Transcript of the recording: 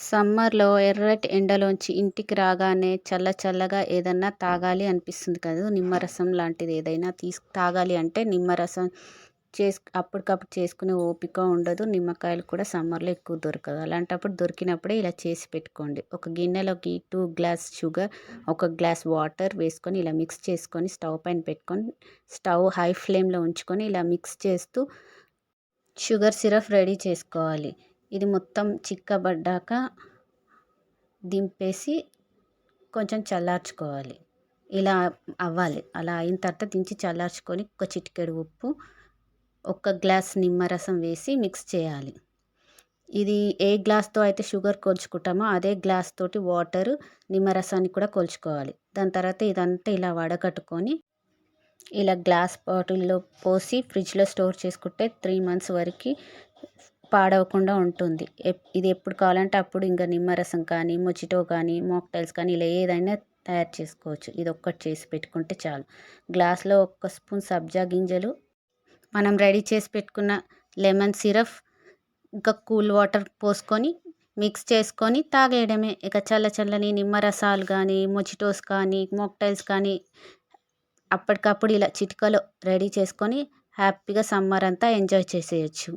సమ్మర్లో ఎర్రటి ఎండలోంచి ఇంటికి రాగానే చల్ల చల్లగా ఏదన్నా తాగాలి అనిపిస్తుంది కదా నిమ్మరసం లాంటిది ఏదైనా తీసు తాగాలి అంటే నిమ్మరసం చేసు అప్పటికప్పుడు చేసుకునే ఓపిక ఉండదు నిమ్మకాయలు కూడా సమ్మర్లో ఎక్కువ దొరకదు. అలాంటప్పుడు దొరికినప్పుడే ఇలా చేసి పెట్టుకోండి. ఒక గిన్నెలోకి టూ గ్లాస్ షుగర్ ఒక గ్లాస్ వాటర్ వేసుకొని ఇలా మిక్స్ చేసుకొని స్టవ్ పైన పెట్టుకొని స్టవ్ హై ఫ్లేమ్లో ఉంచుకొని ఇలా మిక్స్ చేస్తూ షుగర్ సిరప్ రెడీ చేసుకోవాలి. ఇది మొత్తం చిక్కబడ్డాక దింపేసి కొంచెం చల్లార్చుకోవాలి. ఇలా అవ్వాలి. అలా అయిన తర్వాత దించి చల్లార్చుకొని ఒక చిటికెడు ఉప్పు ఒక గ్లాస్ నిమ్మరసం వేసి మిక్స్ చేయాలి. ఇది ఏ గ్లాస్తో అయితే షుగర్ కొలుచుకుంటామో అదే గ్లాస్ తోటి వాటర్ నిమ్మరసాన్ని కూడా కొలుచుకోవాలి. దాని తర్వాత ఇదంతా ఇలా వడకట్టుకొని ఇలా గ్లాస్ బాటిల్లో పోసి ఫ్రిడ్జ్లో స్టోర్ చేసుకుంటే త్రీ మంత్స్ వరకు పాడవకుండా ఉంటుంది. ఇది ఎప్పుడు కావాలంటే అప్పుడు ఇంకా నిమ్మరసం కానీ మొజిటో కానీ మాక్టైల్స్ కానీ ఇలా ఏదైనా తయారు చేసుకోవచ్చు. ఇది ఒక్కటి చేసి పెట్టుకుంటే చాలు. గ్లాస్లో ఒక్క స్పూన్ సబ్జా గింజలు మనం రెడీ చేసి పెట్టుకున్న లెమన్ సిరప్ ఇంకా కూల్ వాటర్ పోసుకొని మిక్స్ చేసుకొని తాగేయడమే. ఇక చల్ల చల్లని నిమ్మరసాలు కానీ మొజిటోస్ కానీ మాక్టైల్స్ కానీ అప్పటికప్పుడు ఇలా చిటికలో రెడీ చేసుకొని హ్యాపీగా సమ్మర్ అంతా ఎంజాయ్ చేసేయచ్చు.